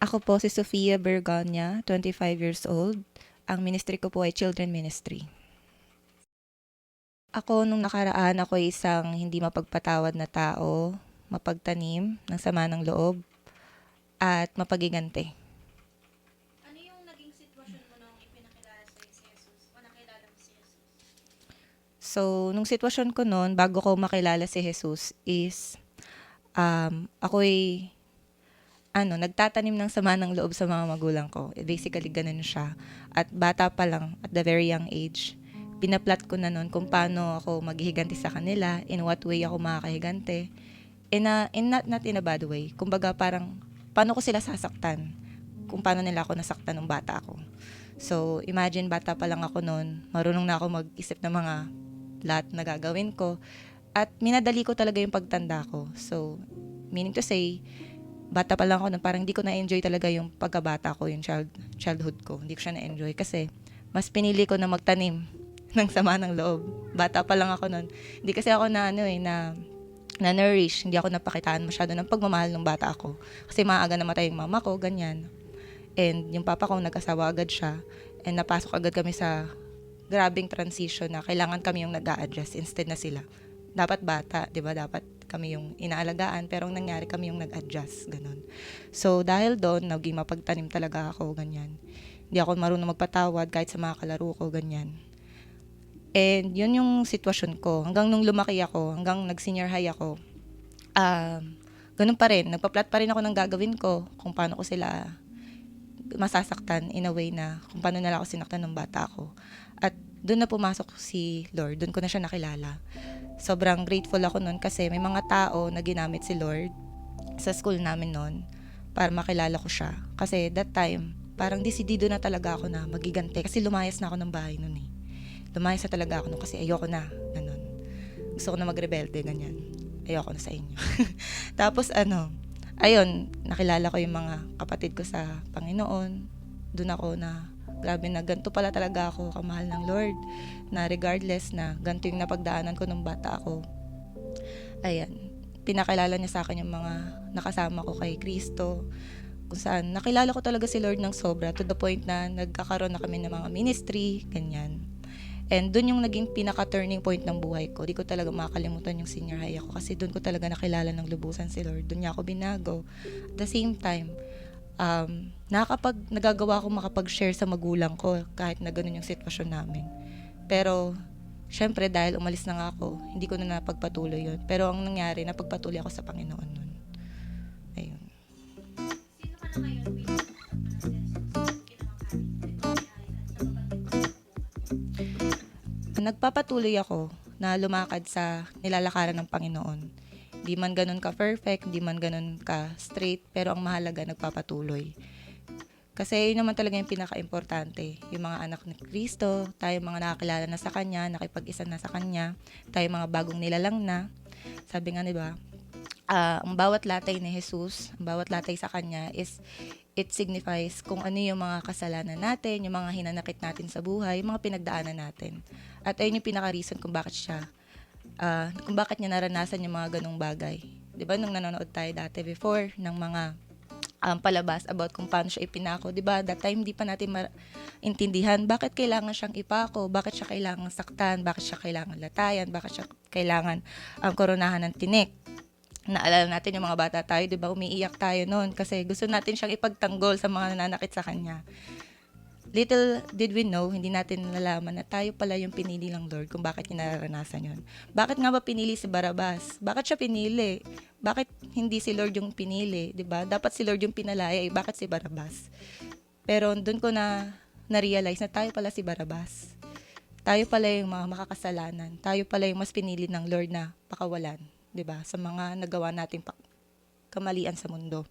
Ako po si Sofia Berganya, 25 years old. Ang ministry ko po ay Children Ministry. Ako nung nakaraan ako ay isang hindi mapagpatawad na tao, mapagtanim ng sama ng loob, at mapagigante. Ano yung naging sitwasyon mo nung ipinakilala sa'yo si Jesus? O nakilala mo si Jesus? So, nung sitwasyon ko noon, bago ko makilala si Jesus is, um, ako'y, ano, nagtatanim ng sama ng loob sa mga magulang ko. Basically, ganun siya. At bata pa lang, at the very young age, pinaplat ko na noon kung paano ako maghihiganti sa kanila, in what way ako makakahigante. In, a, in not, not in a bad way. Kumbaga, parang, paano ko sila sasaktan? Kung paano nila ako nasaktan nung bata ako. So, imagine, bata pa lang ako noon, marunong na ako mag-isip ng mga lahat na gagawin ko. At minadali ko talaga yung pagtanda ko. So, meaning to say, bata pa lang ako na parang hindi ko na-enjoy talaga yung pagkabata ko, yung child, childhood ko. Hindi ko siya na-enjoy kasi mas pinili ko na magtanim ng sama ng loob. Bata pa lang ako noon. Hindi kasi ako na ano eh, na na nourish, hindi ako napakitaan masyado ng pagmamahal ng bata ako. Kasi maaga namatay yung mama ko, ganyan. And yung papa ko, nag-asawa agad siya. And napasok agad kami sa grabing transition na kailangan kami yung nag adjust instead na sila. Dapat bata, di ba? Dapat kami yung inaalagaan, pero ang nangyari kami yung nag-adjust, ganun. So, dahil doon, naging mapagtanim talaga ako, ganyan. Hindi ako marunong magpatawad kahit sa mga kalaro ko, ganyan. And yun yung sitwasyon ko. Hanggang nung lumaki ako, hanggang nag-senior high ako, um, ganun pa rin. Nagpa-plot pa rin ako ng gagawin ko kung paano ko sila masasaktan in a way na kung paano nila ako sinaktan ng bata ako. At doon na pumasok si Lord, doon ko na siya nakilala. Sobrang grateful ako noon kasi may mga tao na ginamit si Lord sa school namin noon para makilala ko siya. Kasi that time, parang desidido na talaga ako na magigante kasi lumayas na ako ng bahay noon eh. Lumayas na talaga ako noon kasi ayoko na, ganun. Gusto ko na magrebelde, ganyan. Ayoko na sa inyo. Tapos ano, ayun, nakilala ko yung mga kapatid ko sa Panginoon. Doon ako na, grabe na, ganito pala talaga ako kamahal ng Lord. Na regardless na, ganito yung napagdaanan ko nung bata ako. Ayan, pinakilala niya sa akin yung mga nakasama ko kay Kristo. Kung saan, nakilala ko talaga si Lord ng sobra to the point na nagkakaroon na kami ng mga ministry, ganyan. And doon yung naging pinaka-turning point ng buhay ko. Di ko talaga makakalimutan yung senior high ako kasi doon ko talaga nakilala ng lubusan si Lord. Doon niya ako binago. At the same time, um, nakakapag, nagagawa ko makapag-share sa magulang ko kahit na ganun yung sitwasyon namin. Pero, syempre dahil umalis na nga ako, hindi ko na napagpatuloy yun. Pero ang nangyari, napagpatuloy ako sa Panginoon nun. Ayun. Sino ka na ngayon nagpapatuloy ako na lumakad sa nilalakaran ng Panginoon. Di man ganun ka perfect, di man ganun ka straight, pero ang mahalaga nagpapatuloy. Kasi yun naman talaga yung pinaka-importante. Yung mga anak ni Kristo, tayo mga nakakilala na sa Kanya, nakipag-isa na sa Kanya, tayo mga bagong nilalang na. Sabi nga, di ba, ah, ang bawat latay ni Jesus, ang bawat latay sa Kanya is it signifies kung ano yung mga kasalanan natin, yung mga hinanakit natin sa buhay, yung mga pinagdaanan natin. At ayun yung pinaka-reason kung bakit siya, ah, kung bakit niya naranasan yung mga ganong bagay. Di ba, nung nanonood tayo dati before ng mga um, palabas about kung paano siya ipinako. Di ba, that time hindi pa natin maintindihan bakit kailangan siyang ipako, bakit siya kailangan saktan, bakit siya kailangan latayan, bakit siya kailangan um, koronahan ng tinik naalala natin yung mga bata tayo, di ba, umiiyak tayo noon kasi gusto natin siyang ipagtanggol sa mga nananakit sa kanya. Little did we know, hindi natin nalaman na tayo pala yung pinili ng Lord kung bakit niya nararanasan yun. Bakit nga ba pinili si Barabas? Bakit siya pinili? Bakit hindi si Lord yung pinili? ba? Dapat si Lord yung pinalaya, eh, bakit si Barabas? Pero doon ko na na-realize na tayo pala si Barabas. Tayo pala yung mga makakasalanan. Tayo pala yung mas pinili ng Lord na pakawalan, 'di ba? Sa mga nagawa nating kamalian sa mundo.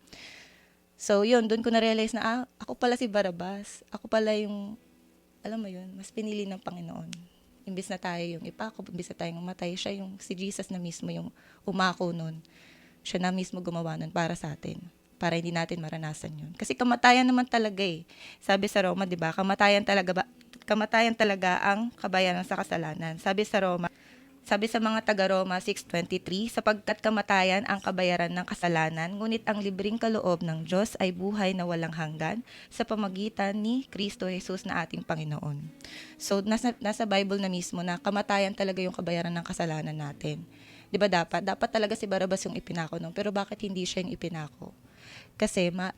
So, yun, doon ko na-realize na ah, ako pala si Barabas. Ako pala yung, alam mo yun, mas pinili ng Panginoon. Imbis na tayo yung ipako, imbis na tayong umatay, siya yung, si Jesus na mismo yung umako nun. Siya na mismo gumawa nun para sa atin. Para hindi natin maranasan yun. Kasi kamatayan naman talaga eh. Sabi sa Roma, di ba? Kamatayan talaga ba? Kamatayan talaga ang kabayanan sa kasalanan. Sabi sa Roma, Sabi sa mga taga-Roma 6.23, sapagkat kamatayan ang kabayaran ng kasalanan, ngunit ang libreng kaloob ng Diyos ay buhay na walang hanggan sa pamagitan ni Kristo Jesus na ating Panginoon. So, nasa, nasa Bible na mismo na kamatayan talaga yung kabayaran ng kasalanan natin. Di ba dapat? Dapat talaga si Barabas yung ipinako nun. Pero bakit hindi siya yung ipinako? Kasi ma-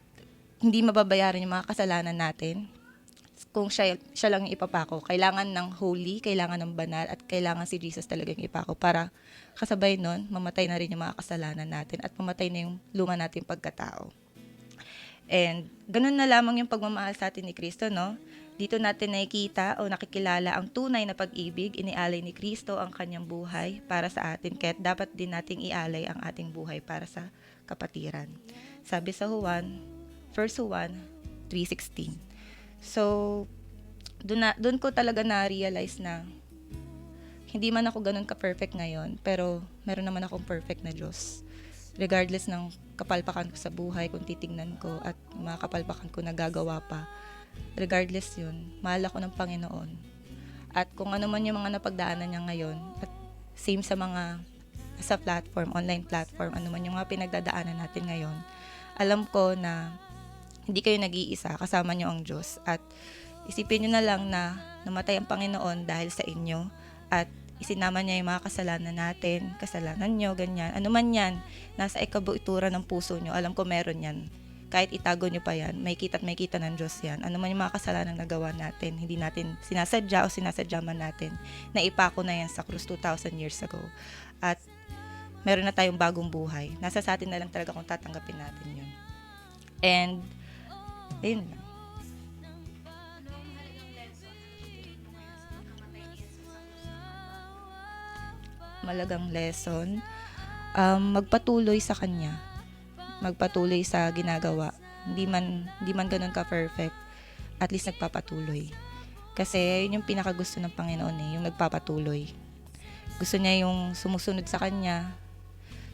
hindi mababayaran yung mga kasalanan natin kung siya, siya lang yung ipapako. Kailangan ng holy, kailangan ng banal, at kailangan si Jesus talaga yung ipako para kasabay nun, mamatay na rin yung mga kasalanan natin at mamatay na yung luma nating pagkatao. And ganun na lamang yung pagmamahal sa atin ni Kristo, no? Dito natin nakikita o nakikilala ang tunay na pag-ibig, inialay ni Kristo ang kanyang buhay para sa atin, kaya dapat din nating ialay ang ating buhay para sa kapatiran. Sabi sa Juan, 1 Juan 3.16. So, doon, doon ko talaga na-realize na hindi man ako ganun ka-perfect ngayon, pero meron naman akong perfect na Diyos. Regardless ng kapalpakan ko sa buhay, kung titingnan ko, at mga kapalpakan ko na gagawa pa, regardless yun, mahal ako ng Panginoon. At kung ano man yung mga napagdaanan niya ngayon, at same sa mga sa platform, online platform, ano man yung mga pinagdadaanan natin ngayon, alam ko na hindi kayo nag-iisa, kasama nyo ang Diyos. At isipin nyo na lang na namatay ang Panginoon dahil sa inyo at isinama niya yung mga kasalanan natin, kasalanan nyo, ganyan. Ano man yan, nasa ikabuitura ng puso nyo, alam ko meron yan. Kahit itago nyo pa yan, may kita at may kita ng Diyos yan. Ano man yung mga kasalanan na nagawa natin, hindi natin sinasadya o sinasadya man natin, na ipako na yan sa krus 2,000 years ago. At meron na tayong bagong buhay. Nasa sa atin na lang talaga kung tatanggapin natin yun. And, ayun lang. Malagang lesson, um, magpatuloy sa kanya. Magpatuloy sa ginagawa. Hindi man, hindi man ganun ka-perfect, at least nagpapatuloy. Kasi yun yung pinakagusto ng Panginoon eh, yung nagpapatuloy. Gusto niya yung sumusunod sa kanya,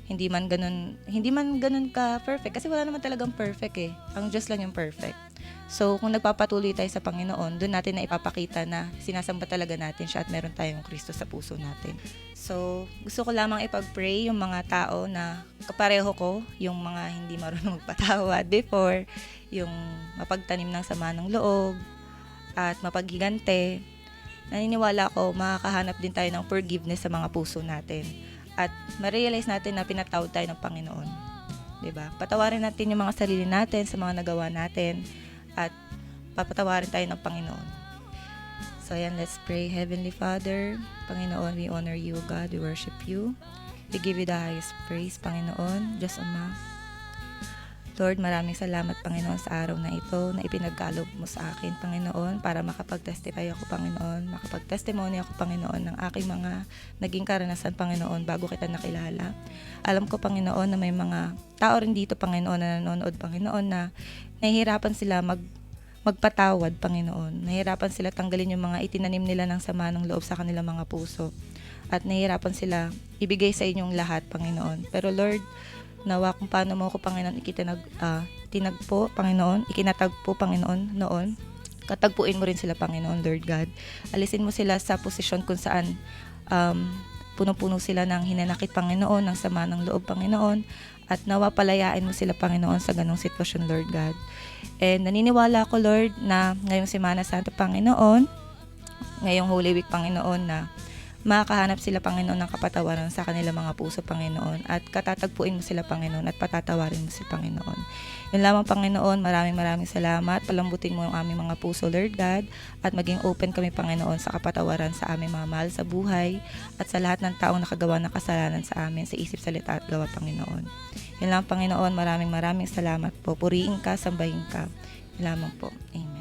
hindi man ganun, hindi man ganun ka perfect kasi wala naman talagang perfect eh. Ang Diyos lang yung perfect. So, kung nagpapatuloy tayo sa Panginoon, doon natin na ipapakita na sinasamba talaga natin siya at meron tayong Kristo sa puso natin. So, gusto ko lamang ipag-pray yung mga tao na kapareho ko, yung mga hindi marunong magpatawad before, yung mapagtanim ng sama ng loob, at mapaghigante. Naniniwala ko, makakahanap din tayo ng forgiveness sa mga puso natin. At ma-realize natin na pinatawad tayo ng Panginoon. 'Di ba? Patawarin natin yung mga sarili natin sa mga nagawa natin at papatawarin tayo ng Panginoon. So ayan, let's pray. Heavenly Father, Panginoon, we honor you, God. We worship you. We give you the highest praise, Panginoon. Diyos Ama. Lord, maraming salamat, Panginoon, sa araw na ito na ipinagkalob mo sa akin, Panginoon, para makapag-testify ako, Panginoon, makapag-testimony ako, Panginoon, ng aking mga naging karanasan, Panginoon, bago kita nakilala. Alam ko, Panginoon, na may mga tao rin dito, Panginoon, na nanonood, Panginoon, na nahihirapan sila mag magpatawad, Panginoon. Nahihirapan sila tanggalin yung mga itinanim nila ng sama ng loob sa kanilang mga puso. At nahihirapan sila ibigay sa inyong lahat, Panginoon. Pero Lord, nawa kung paano mo ako, Panginoon, ikitinag, ah, tinagpo, Panginoon, ikinatagpo, Panginoon, noon. Katagpuin mo rin sila, Panginoon, Lord God. Alisin mo sila sa posisyon kung saan um, puno-puno sila ng hinanakit, Panginoon, ng sama ng loob, Panginoon. At nawa palayain mo sila, Panginoon, sa ganong sitwasyon, Lord God. And naniniwala ako, Lord, na ngayong Semana Santa, Panginoon, ngayong Holy Week, Panginoon, na makakahanap sila, Panginoon, ng kapatawaran sa kanilang mga puso, Panginoon. At katatagpuin mo sila, Panginoon, at patatawarin mo sila, Panginoon. Yun lamang, Panginoon, maraming maraming salamat. Palambutin mo yung aming mga puso, Lord God, at maging open kami, Panginoon, sa kapatawaran sa aming mga mahal sa buhay, at sa lahat ng taong nakagawa ng kasalanan sa amin, sa isip, salita, at gawa, Panginoon. Yun lang, Panginoon, maraming maraming salamat po. Puriin ka, sambahin ka. Yun lamang po. Amen.